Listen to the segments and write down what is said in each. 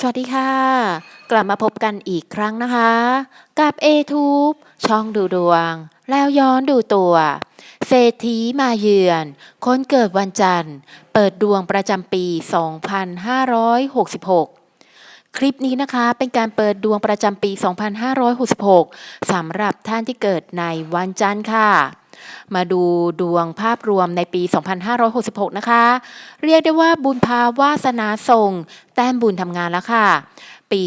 สวัสดีค่ะ กลับมาพบกันอีกครั้งนะคะ กับ a t u b e ช่องดูดวง แล้วย้อนดูตัว เศรษฐีมาเยือน คนเกิดวันจันทร์ เปิดดวงประจำปี 2566 คลิปนี้นะคะเป็นการเปิดดวงประจำปี 2566สำหรับท่านที่เกิดในวันจันทร์ค่ะ มาดูดวงภาพรวมในปี 2566 นะคะ เรียกได้ว่าบุญภาวาสนาส่ง แต้มบุญทำงานแล้วค่ะ ปี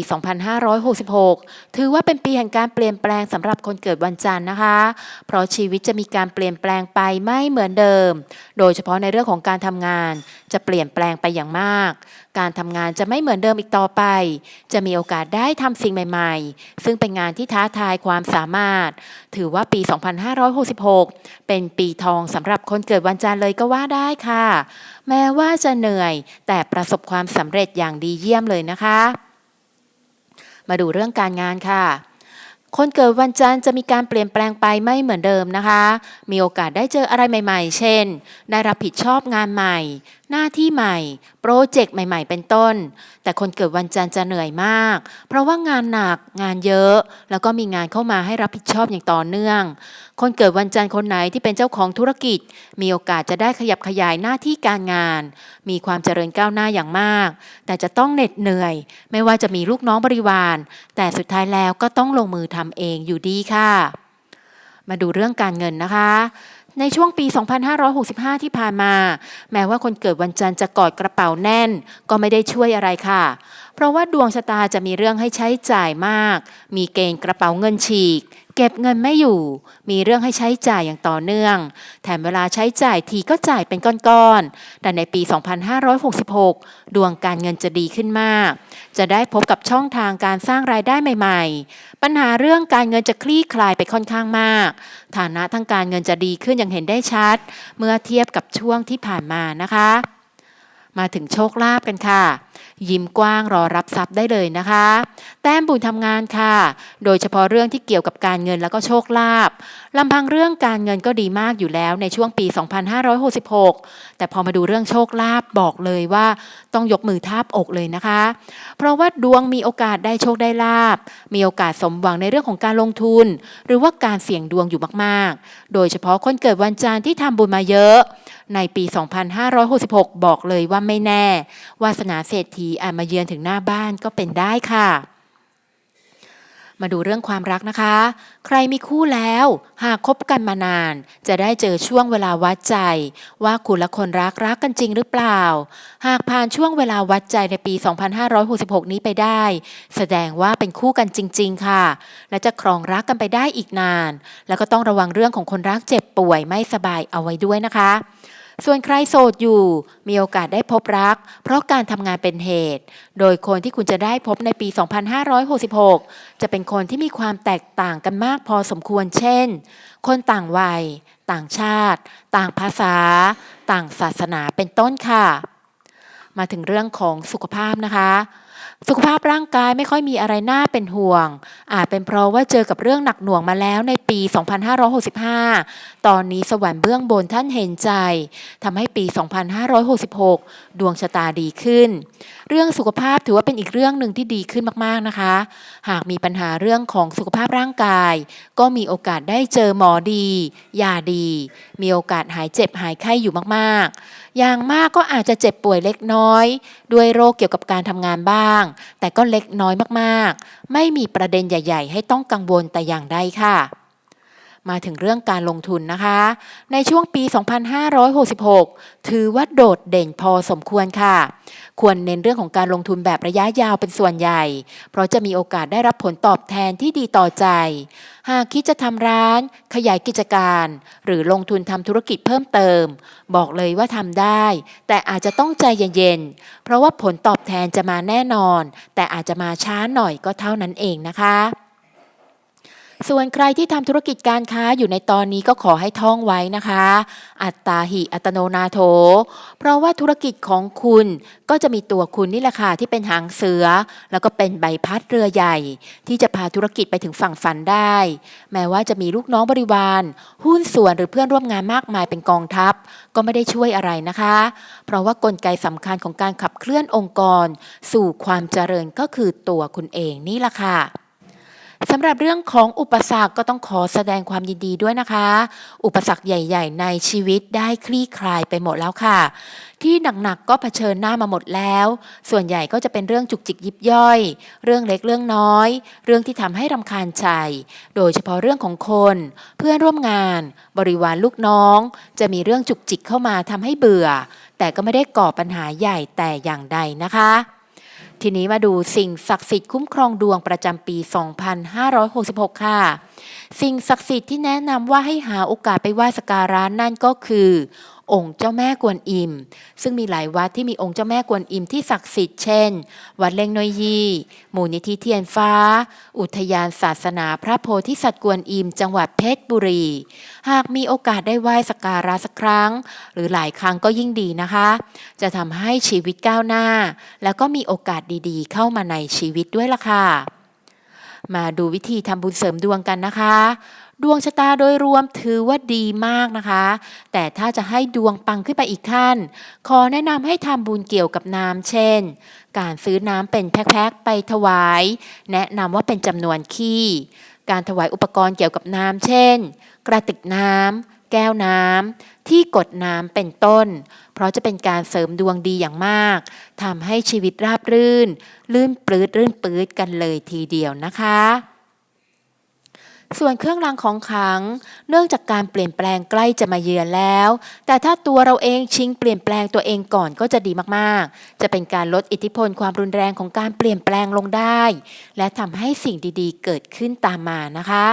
2566 ถือว่าเป็นปีแห่งการเปลี่ยนแปลงสำหรับคนเกิดวันจันทร์นะคะ เพราะชีวิตจะมีการเปลี่ยนแปลงไปไม่เหมือนเดิม โดยเฉพาะในเรื่องของการทำงาน จะเปลี่ยนแปลงไปอย่างมาก การทำงานจะไม่เหมือนเดิมอีกต่อไป จะมีโอกาสได้ทำสิ่งใหม่ ๆ ซึ่งเป็นงานที่ท้าทายความสามารถ ถือว่าปี 2566 เป็นปีทองสำหรับคนเกิดวันจันทร์เลยก็ว่าได้ค่ะ แม้ว่าจะเหนื่อยแต่ประสบความสำเร็จอย่างดีเยี่ยมเลยนะคะ มาดูเรื่องการงานค่ะ คนเกิดวันจันทร์จะมีการเปลี่ยนแปลงไปไม่เหมือนเดิมนะคะ มีโอกาสได้เจออะไรใหม่ๆ เช่น ได้รับผิดชอบงานใหม่ หน้าที่ใหม่ โปรเจกต์ใหม่ ๆ เป็นต้น แต่คนเกิดวันจันทร์จะเหนื่อยมาก เพราะว่างานหนักงานเยอะ แล้วก็มีงานเข้ามาให้รับผิดชอบอย่างต่อเนื่อง คนเกิดวันจันทร์คนไหนที่เป็นเจ้าของธุรกิจ มีโอกาสจะได้ขยับขยายหน้าที่การงาน มีความเจริญก้าวหน้าอย่างมาก แต่จะต้องเหน็ดเหนื่อย ไม่ว่าจะมีลูกน้องบริวาร แต่สุดท้ายแล้วก็ต้องลงมือทำเองอยู่ดีค่ะ มาดูเรื่องการเงินนะคะในช่วงปี 2565 ที่ผ่านมา แม้ว่าคนเกิดวันจันทร์จะกอดกระเป๋าแน่น ก็ไม่ได้ช่วยอะไรค่ะเพราะว่าดวงชะตาจะมีเรื่องให้ใช้จ่ายมาก มีเกณฑ์กระเป๋าเงินฉีก เก็บเงินไม่อยู่ มีเรื่องให้ใช้จ่ายอย่างต่อเนื่อง แถมเวลาใช้จ่ายทีก็จ่ายเป็นก้อนๆ แต่ในปี 2566 ดวงการเงินจะดีขึ้นมาก จะได้พบกับช่องทางการสร้างรายได้ใหม่ ๆ ปัญหาเรื่องการเงินจะคลี่คลายไปค่อนข้างมาก ฐานะทางการเงินจะดีขึ้นอย่างเห็นได้ชัด เมื่อเทียบกับช่วงที่ผ่านมานะคะ มาถึงโชคลาภกันค่ะ ยิ้มกว้างรอรับทรัพย์ได้เลยนะคะ แต้มบุญทำงานค่ะ โดยเฉพาะเรื่องที่เกี่ยวกับการเงินแล้วก็โชคลาภลำพังเรื่องการเงินก็ดีมากอยู่แล้วในช่วงปี 2566 แต่พอมาดูเรื่องโชคลาภบอกเลยว่าต้องยกมือทาบอกเลยนะคะ เพราะว่าดวงมีโอกาสได้โชคได้ลาบมีโอกาสสมหวังในเรื่องของการลงทุน หรือว่าการเสี่ยงดวงอยู่มากๆ โดยเฉพาะคนเกิดวันจันทร์ที่ทำบุญมาเยอะ ในปี 2566 บอกเลยว่าไม่แน่วาสนาเศรษฐีอาจมาเยือนถึงหน้าบ้านก็เป็นได้ค่ะ มาดูเรื่องความรักนะคะ ใครมีคู่แล้ว หากคบกันมานาน จะได้เจอช่วงเวลาวัดใจ ว่าคุณและคนรักรักกันจริงหรือเปล่า หากผ่านช่วงเวลาวัดใจในปี 2566 นี้ไปได้ แสดงว่าเป็นคู่กันจริง ๆ ค่ะ และจะครองรักกันไปได้อีกนาน แล้วก็ต้องระวังเรื่องของคนรักเจ็บป่วยไม่สบายเอาไว้ด้วยนะคะ ส่วนใครโสดอยู่มีโอกาสได้พบรัก เพราะการทำงานเป็นเหตุ โดยคนที่คุณจะได้พบในปี 2566 จะเป็นคนที่มีความแตกต่างกันมากพอสมควรเช่น คนต่างวัย ต่างชาติ ต่างภาษา ต่างศาสนาเป็นต้นค่ะ มาถึงเรื่องของสุขภาพนะคะ สุขภาพร่างกายไม่ค่อยมีอะไรน่าเป็นห่วง อาจเป็นเพราะว่าเจอกับเรื่องหนักหน่วงมาแล้วในปี 2565 ตอนนี้สวรรค์เบื้องบนท่านเห็นใจทำให้ปี 2566 ดวงชะตาดีขึ้น เรื่องสุขภาพถือว่าเป็นอีกเรื่องหนึ่งที่ดีขึ้นมากๆนะคะ หากมีปัญหาเรื่องของสุขภาพร่างกาย ก็มีโอกาสได้เจอหมอดียาดี มีโอกาสหายเจ็บหายไข้อยู่มากๆ อย่างมากก็อาจจะเจ็บป่วยเล็กน้อย ด้วยโรคเกี่ยวกับการทำงานบ้าง แต่ก็เล็กน้อยมากๆ ไม่มีประเด็นใหญ่ ๆ ให้ต้องกังวลแต่อย่างใดค่ะ มาถึงเรื่องการลงทุนนะคะ ในช่วงปี 2566 ถือว่าโดดเด่นพอสมควรค่ะ ควรเน้นเรื่องของการลงทุนแบบระยะยาวเป็นส่วนใหญ่ เพราะจะมีโอกาสได้รับผลตอบแทนที่ดีต่อใจ หากคิดจะทำร้าน ขยายกิจการ หรือลงทุนทำธุรกิจเพิ่มเติม บอกเลยว่าทำได้ แต่อาจจะต้องใจเย็นๆ เพราะว่าผลตอบแทนจะมาแน่นอน แต่อาจจะมาช้าหน่อยก็เท่านั้นเองนะคะ ส่วนใครที่ทำธุรกิจการค้าอยู่ในตอนนี้ก็ขอให้ท่องไว้นะคะ อัตตาหิอัตโนนาโถ เพราะว่าธุรกิจของคุณก็จะมีตัวคุณนี่แหละค่ะที่เป็นหางเสือ แล้วก็เป็นใบพัดเรือใหญ่ ที่จะพาธุรกิจไปถึงฝั่งฝันได้ แม้ว่าจะมีลูกน้องบริวาร หุ้นส่วนหรือเพื่อนร่วมงานมากมายเป็นกองทัพ ก็ไม่ได้ช่วยอะไรนะคะ เพราะว่ากลไกสำคัญของการขับเคลื่อนองค์กร สู่ความเจริญก็คือตัวคุณเองนี่แหละค่ะ สำหรับเรื่องของอุปสรรคก็ต้องขอแสดงความยินดีด้วยนะคะ อุปสรรคใหญ่ ๆ ในชีวิตได้คลี่คลายไปหมดแล้วค่ะ ที่หนักๆก็เผชิญหน้ามาหมดแล้ว ส่วนใหญ่ก็จะเป็นเรื่องจุกจิกยิบย่อย เรื่องเล็กเรื่องน้อย เรื่องที่ทำให้รำคาญใจ โดยเฉพาะเรื่องของคน เพื่อนร่วมงาน บริวารลูกน้อง จะมีเรื่องจุกจิกเข้ามาทำให้เบื่อ แต่ก็ไม่ได้ก่อปัญหาใหญ่แต่อย่างใดนะคะ ทีนี้มาดูสิ่งศักดิ์สิทธิ์คุ้มครองดวงประจำปี 2566 ค่ะ สิ่งศักดิ์สิทธิ์ที่แนะนำว่าให้หาโอกาสไปไหว้สักการะนั่นก็คือ องค์เจ้าแม่กวนอิม ซึ่งมีหลายวัดที่มีองค์เจ้าแม่กวนอิมที่ศักดิ์สิทธิ์เช่น วัดเล่งนอยยีมูลนิธิเทียนฟ้า อุทยานศาสนาพระโพธิสัตว์กวนอิม จังหวัดเพชรบุรี หากมีโอกาสได้ไหว้สักการะสักครั้ง หรือหลายครั้งก็ยิ่งดีนะคะ จะทำให้ชีวิตก้าวหน้า แล้วก็มีโอกาสดีๆ เข้ามาในชีวิตด้วยล่ะค่ะมาดูวิธีทำบุญเสริมดวงกันนะคะ ดวงชะตาโดยรวมถือว่าดีมากนะคะ แต่ถ้าจะให้ดวงปังขึ้นไปอีกขั้น ขอแนะนำให้ทำบุญเกี่ยวกับน้ำเช่น การซื้อน้ำเป็นแพ็คๆไปถวาย แนะนำว่าเป็นจำนวนขี้ การถวายอุปกรณ์เกี่ยวกับน้ำเช่น กระติกน้ำแก้วน้ำที่กดน้ำเป็นต้น เพราะจะเป็นการเสริมดวงดีอย่างมากทำให้ชีวิตราบรื่น ลื่นปลื้ดรื่นปื๊ดกันเลยทีเดียวนะคะ ส่วนเครื่องรางของขลัง เนื่องจากการเปลี่ยนแปลงใกล้จะมาเยือนแล้ว แต่ถ้าตัวเราเองชิงเปลี่ยนแปลงตัวเองก่อนก็จะดีมากๆ จะเป็นการลดอิทธิพลความรุนแรงของการเปลี่ยนแปลงลงได้ และทำให้สิ่งดีๆ เกิดขึ้นตามมานะคะ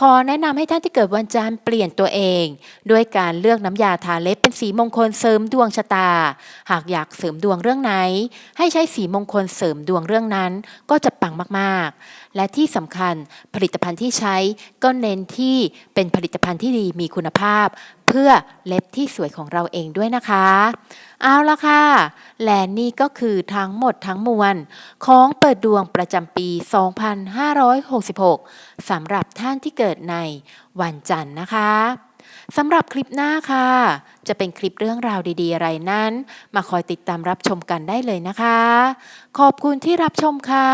ขอแนะนำให้ท่านที่เกิดวันจันทร์เปลี่ยนตัวเอง ด้วยการเลือกน้ำยาทาเล็บเป็นสีมงคลเสริมดวงชะตา หากอยากเสริมดวงเรื่องไหน ให้ใช้สีมงคลเสริมดวงเรื่องนั้นก็จะปังมากๆ และที่สำคัญผลิตภัณฑ์ที่ใช้ก็เน้นที่เป็นผลิตภัณฑ์ที่ดีมีคุณภาพ เพื่อเล็บที่สวยของเราเองด้วยนะคะ เอาละค่ะ และนี่ก็คือทั้งหมดทั้งมวล ของเปิดดวงประจำปี 2566 สำหรับท่านที่เกิดในวันจันทร์นะคะสำหรับคลิปหน้าค่ะ จะเป็นคลิปเรื่องราวดีๆ อะไรนั้น มาคอยติดตามรับชมกันได้เลยนะคะ ขอบคุณที่รับชมค่ะ